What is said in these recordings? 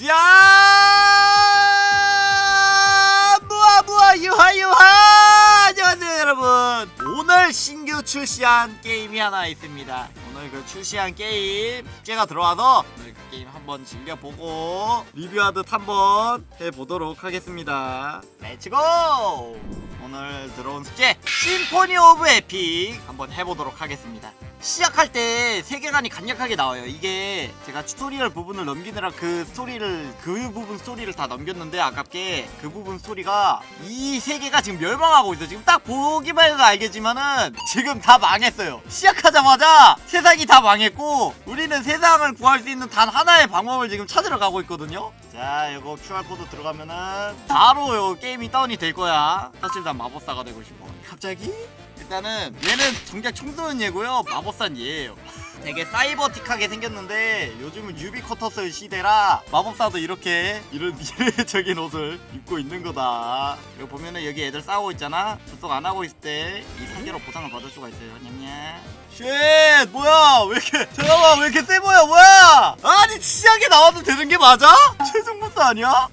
자 무아 무아 유하 유하! 안녕하세요 여러분. 오늘 신규 출시한 게임이 하나 있습니다. 오늘 그 출시한 게임 숙제가 들어와서 오늘 그 게임 한번 즐겨보고 리뷰하듯 한번 해보도록 하겠습니다. 렛츠고 오늘 들어온 숙제 심포니 오브 에픽 한번 해보도록 하겠습니다 시작할 때 세계관이 간략하게 나와요. 이게 제가 튜토리얼 부분을 넘기느라 그 스토리를 그 부분 스토리를 다 넘겼는데 아깝게 그 부분 스토리가 이 세계가 지금 멸망하고 있어. 지금 딱 보기만 해도 알겠지만은 지금 다 망했어요. 시작하자마자 세상이 다 망했고 우리는 세상을 구할 수 있는 단 하나의 방법을 지금 찾으러 가고 있거든요. 자, 이거 QR 코드 들어가면은 바로 요 게임이 다운이 될 거야. 사실 난 마법사가 되고 싶어. 갑자기? 일단은 얘는 정작 총 쏘는 얘고요. 마법사는 얘예요. 되게 사이버틱하게 생겼는데 요즘은 유비쿼터스 시대라 마법사도 이렇게 이런 미래적인 옷을 입고 있는 거다. 이거 보면은 여기 애들 싸우고 있잖아. 접속 안 하고 있을 때 이 상계로 보상을 받을 수가 있어요. 냠냠. 쉣! 뭐야? 왜 이렇게 잠깐만 왜 이렇게 세 보여? 뭐야? 아니 시작에 나와도 되는 게 맞아? 최종 보스 아니야?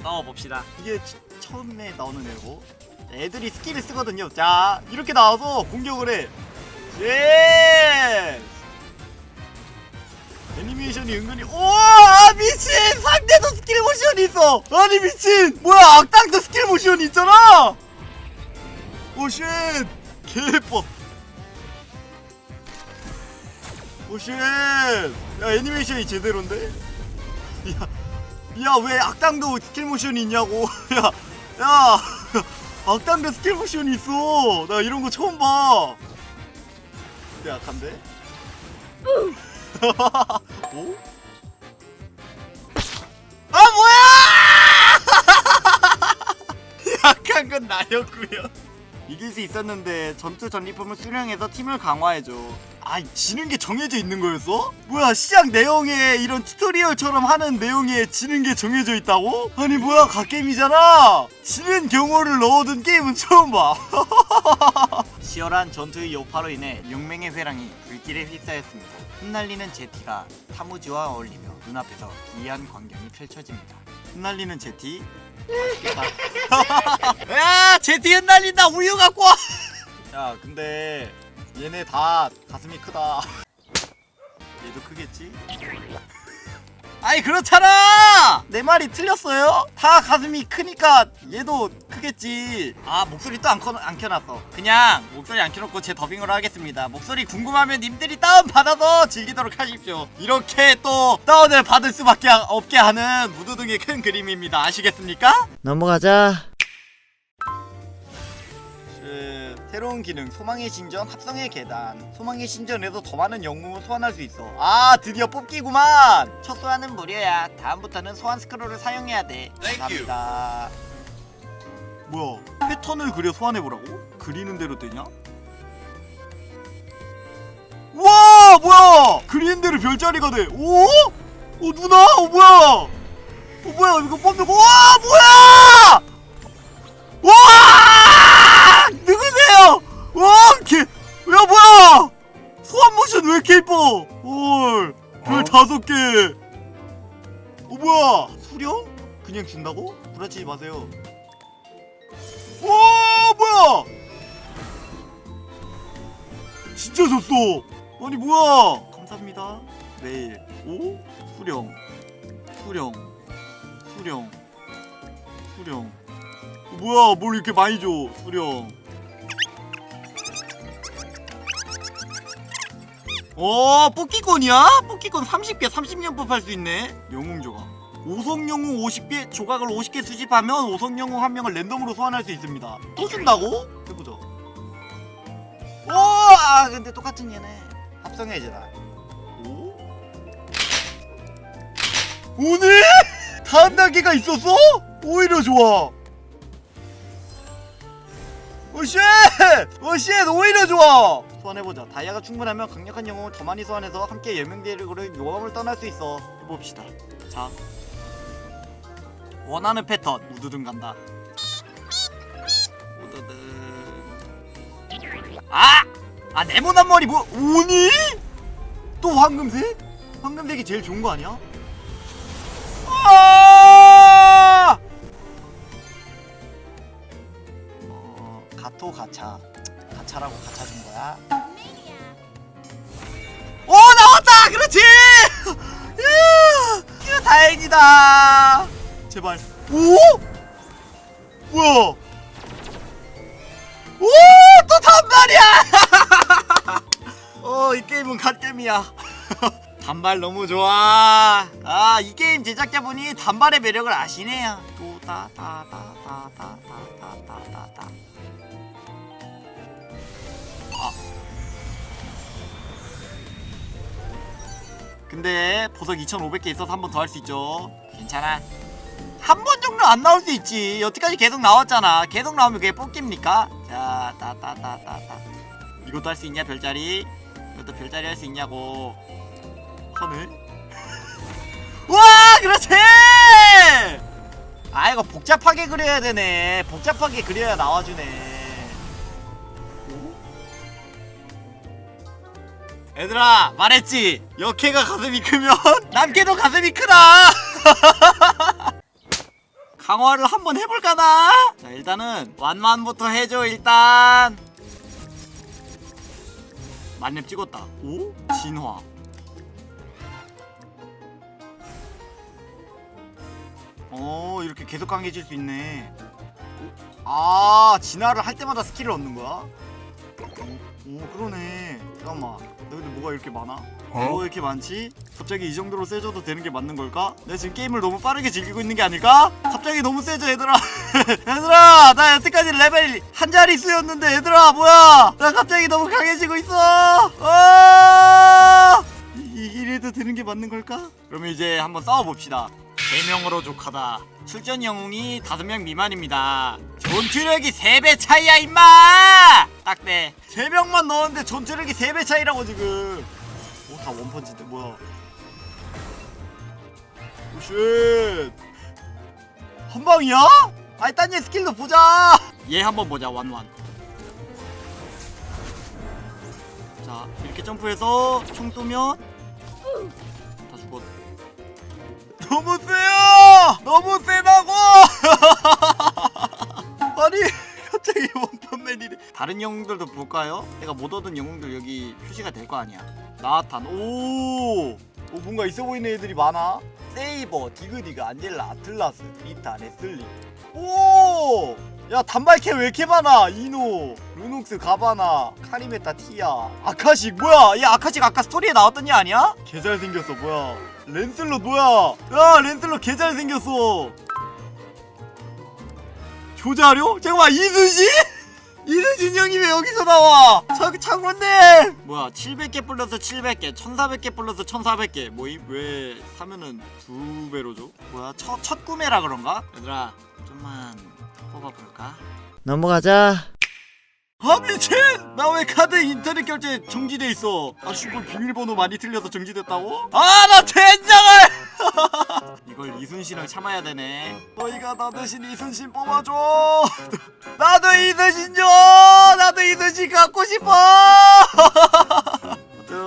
싸워봅시다. 이게 치- 처음에 나오는 애고 애들이 스킬을 쓰거든요. 자, 이렇게 나와서 공격을 해. 예! 애니메이션이 은근히 오! 아, 미친! 상대도 스킬 모션이 있어! 아니 미친! 뭐야 악당도 스킬 모션이 있잖아! 오 쉣! 개예뻐 오 쉣! 야 애니메이션이 제대로인데? 야, 야 왜 악당도 스킬 모션이 있냐고 야, 야 악당도 스킬 모션이 있어. 나 이런 거 처음 봐. 근데 약한데? 오? 아 뭐야! 약한 건 나였구요. 이길 수 있었는데 전투 전리품을 수령해서 팀을 강화해줘 아 지는 게 정해져 있는 거였어? 뭐야 시작 내용에 이런 튜토리얼처럼 하는 내용에 지는 게 정해져 있다고? 아니 뭐야 갓게임이잖아! 지는 경우를 넣어둔 게임은 처음 봐. 치열한 전투의 여파로 인해 용맹의 회랑이 불길에 휩싸였습니다. 흩날리는 제티가 타무지와 어울리며 눈앞에서 기이한 광경이 펼쳐집니다. 흩날리는 제티 야 제티 흩날린다! 우유 갖고 와! 야 근데 얘네 다 가슴이 크다. 얘도 크겠지? 아니 그렇잖아! 내 말이 틀렸어요? 다 가슴이 크니까 얘도 크겠지. 아 목소리 또안안 켜놨어. 그냥 목소리 안 켜놓고 제 더빙으로 하겠습니다. 목소리 궁금하면 님들이 다운받아서 즐기도록 하십시오. 이렇게 또 다운을 받을 수밖에 없게 하는 무드등의 큰 그림입니다. 아시겠습니까? 넘어가자 새로운 기능 소망의 신전 합성의 계단. 소망의 신전에서 더 많은 영웅을 소환할 수 있어. 아 드디어 뽑기구만! 첫 소환은 무료야. 다음부터는 소환 스크롤을 사용해야 돼. 감사합니다. 뭐야 패턴을 그려 소환해보라고? 그리는 대로 되냐? 와 뭐야! 그리는 대로 별자리가 돼. 오? 어 누나? 어 뭐야? 어 뭐야 이거 뽑는 거와 뭐야! 와! 다섯 개. 어 뭐야? 수령? 그냥 준다고? 구라치지 마세요. 와, 뭐야? 진짜 줬어. 아니 뭐야? 감사합니다. 내일 오 수령, 수령, 수령, 수령. 어, 뭐야 뭘 이렇게 많이 줘 수령 어 뽑기권이야? 뽑기권 30개 30년법 할수 있네 영웅 조각 5성 영웅 50개 조각을 50개 수집하면 5성 영웅 한 명을 랜덤으로 소환할 수 있습니다 또 준다고? 해보자 오! 아 근데 똑같은 얘네 합성해야지 나 오? 오늘? 다음 단계가 있었어? 오히려 좋아 오쉣! 오쉣! 오히려 좋아! 소환해보자 다이아가 충분하면 강력한 영웅을 더 많이 소환해서 함께 예명대륙으로 모험을 떠날 수 있어 해봅시다 자 원하는 패턴 우두둥 간다 우두둥 아! 아 네모난 머리 뭐 오니? 또 황금색? 황금색이 제일 좋은 거 아니야? 아! 어, 가토 가차 가차라고 가차 준 거야. 오 나왔다! 그렇지! 이거 다행이다. 제발. 오? 뭐야? 오또 단발이야! 어이 게임은 갓게임이야. 단발 너무 좋아. 아 이 게임 제작자분이 단발의 매력을 아시네요. 도다다다다다다다다다. 근데 보석 2,500개 있어서 한 번 더 할 수 있죠. 괜찮아. 한 번 정도 안 나올 수 있지. 여태까지 계속 나왔잖아. 계속 나오면 그게 뽑깁니까? 자, 따따따따따. 이것도 할 수 있냐, 별자리? 이것도 별자리 할 수 있냐고. 하늘? 와, 그렇지! 아, 이거 복잡하게 그려야 되네. 복잡하게 그려야 나와주네. 얘들아 말했지? 역해가 가슴이 크면 남캐도 가슴이 크다. 강화를 한번 해볼까 나? 자 일단은 완만부터 해줘 일단. 만렙 찍었다. 오? 진화. 어 이렇게 계속 강해질 수 있네. 아 진화를 할 때마다 스킬을 얻는 거야? 오 그러네 잠깐만 나 근데 뭐가 이렇게 많아? 뭐가 이렇게 많지? 갑자기 이 정도로 세져도 되는 게 맞는 걸까? 내가 지금 게임을 너무 빠르게 즐기고 있는 게 아닐까? 갑자기 너무 세져 얘들아 얘들아 나 여태까지 레벨 한 자릿수였는데 얘들아 뭐야 나 갑자기 너무 강해지고 있어 아! 맞는 걸까? 그러면 이제 한번 싸워봅시다. 3명으로 족하다. 출전 영웅이 5명 미만입니다. 전투력이 3배 차이야 임마! 딱대 3명만 넣었는데 전투력이 3배 차이라고 지금. 오 다 원펀치인데 뭐야. 오쉣. 한 방이야? 아니 딴얘 스킬도 보자. 얘 한번 보자 완완 자 이렇게 점프해서 총 쏘면 다 너무 세요! 너무 세다고! 아니 갑자기 원펀맨이래 다른 영웅들도 볼까요? 내가 못 얻은 영웅들 여기 표시가 될 거 아니야 나탄 오! 오 뭔가 있어 보이는 애들이 많아 세이버, 디그디그, 안젤라, 아틀라스, 리타, 레슬리 오! 야 단발캐 왜 이렇게 많아 이노 루녹스 가바나 카리메타 티아 아카식 뭐야 야 아카식 아까 스토리에 나왔던 애 아니야? 개 잘생겼어 뭐야 랜슬롯 뭐야 야 랜슬롯 개 잘 생겼어 조자료? 잠깐만 이순신? 이순신 형이 왜 여기서 나와 자, 장군님 뭐야 700개 플러스 700개 1400개 플러스 1400개 뭐임? 왜 사면은 두 배로 줘? 뭐야 첫, 첫 구매라 그런가? 얘들아 좀만 뽑아볼까? 넘어가자. 아 미친! 나 왜 카드 인터넷 결제 정지돼 있어? 아 슈퍼 비밀번호 많이 틀려서 정지됐다고? 아 나 된장을! 이걸 이순신을 참아야 되네. 너희가 나 대신 이순신 뽑아줘. 나도 이순신 줘. 나도 이순신 갖고 싶어.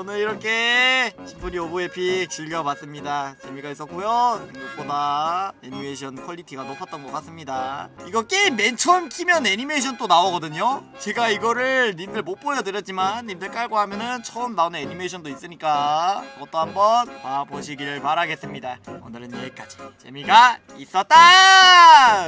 오늘 이렇게 심플리 오브 에픽 즐겨봤습니다. 재미가 있었고요. 생각보다 애니메이션 퀄리티가 높았던 것 같습니다. 이거 게임 맨 처음 키면 애니메이션 또 나오거든요. 제가 이거를 님들 못 보여드렸지만 님들 깔고 하면은 처음 나오는 애니메이션도 있으니까 그것도 한번 봐보시길 바라겠습니다. 오늘은 여기까지 재미가 있었다.